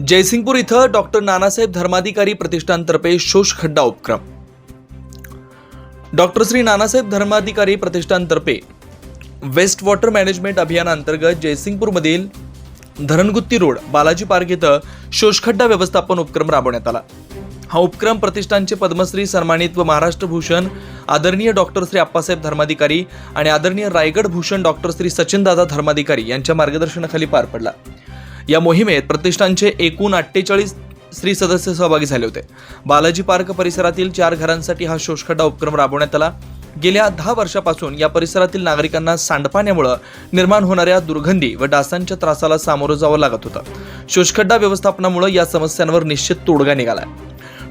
जयसिंगपूर इथं डॉक्टर नानासाहेब धर्माधिकारी प्रतिष्ठानतर्फे शोष खड्डा उपक्रम. डॉक्टर श्री नानासाहेब धर्माधिकारी प्रतिष्ठानतर्फे वेस्ट वॉटर मॅनेजमेंट अभियानांतर्गत जयसिंगपूरमधील धरणगुत्ती रोड बालाजी पार्क इथं शोषखड्डा व्यवस्थापन उपक्रम राबवण्यात आला. हा उपक्रम प्रतिष्ठानचे पद्मश्री सन्मानित व महाराष्ट्र भूषण आदरणीय डॉक्टर श्री अप्पासाहेब धर्माधिकारी आणि आदरणीय रायगड भूषण डॉक्टर श्री सचिनदादा धर्माधिकारी यांच्या मार्गदर्शनाखाली पार पडला. या मोहिमेत प्रतिष्ठानचे एकूण अठ्ठेचाळीस स्त्री सदस्य सहभागी झाले होते. बालाजी पार्क परिसरातील चार घरांसाठी हा शोषखड्डा उपक्रम राबवण्यात आला. गेल्या दहा वर्षापासून या परिसरातील नागरिकांना सांडपाण्यामुळे निर्माण होणाऱ्या दुर्गंधी व डासांच्या त्रासाला सामोरं जावं लागत होतं. शोषखड्डा व्यवस्थापनामुळे या समस्यांवर निश्चित तोडगा निघाला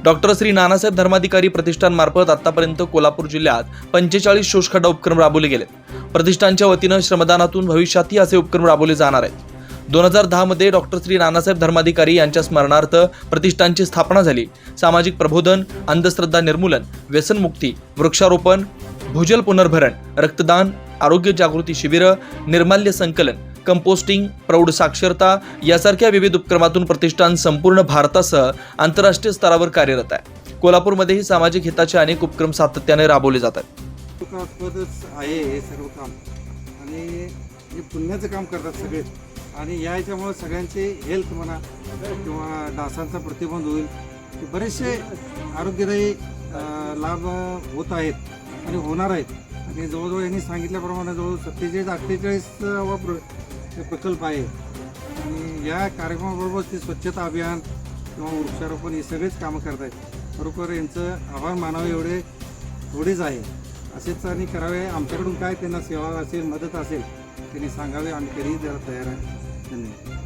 डॉक्टर श्री नानासाहेब धर्माधिकारी प्रतिष्ठानमार्फत आतापर्यंत कोल्हापूर जिल्ह्यात पंचेचाळीस शोषखड्डा उपक्रम राबवले गेलेत. प्रतिष्ठानच्या वतीनं श्रमदानातून भविष्यातही असे उपक्रम राबवले जाणार आहेत. दोन हजार दहामध्ये डॉक्टर श्री नानासाहेब धर्माधिकारी यांच्या स्मरणार्थ प्रतिष्ठानची स्थापना झाली. सामाजिक प्रबोधन अंधश्रद्धा निर्मूलन व्यसनमुक्ती वृक्षारोपण भूजल पुनर्भरण रक्तदान आरोग्य जागृती शिबिरं निर्माल्य संकलन कंपोस्टिंग प्रौढ साक्षरता यासारख्या विविध उपक्रमातून प्रतिष्ठान संपूर्ण भारतासह आंतरराष्ट्रीय स्तरावर कार्यरत आहे. कोल्हापूरमध्येही सामाजिक हिताचे अनेक उपक्रम सातत्याने राबवले जातात. आहे हे सर्व काम. आणि हे पुण्याचं काम करतात सगळे. आणि या याच्यामुळं सगळ्यांचे हेल्थ म्हणा किंवा डासांचा प्रतिबंध होईल बरेचसे आरोग्यदायी लाभ होत आहेत आणि होणार आहेत. आणि जवळजवळ यांनी सांगितल्याप्रमाणे जवळ सत्तेचाळीस अठ्ठेचाळीस प्र प्रकल्प आहे. आणि या कार्यक्रमाबरोबर ते स्वच्छता अभियान किंवा वृक्षारोपण हे सगळेच कामं करत आहेत. खरोखर यांचं आभार मानावे एवढे थोडेच आहे. असेच आणि करावे आमच्याकडून काय त्यांना सेवा असेल मदत असेल त्यांनी सांगावे आम्ही कधीही द्यायला तयार आहे. 嗯。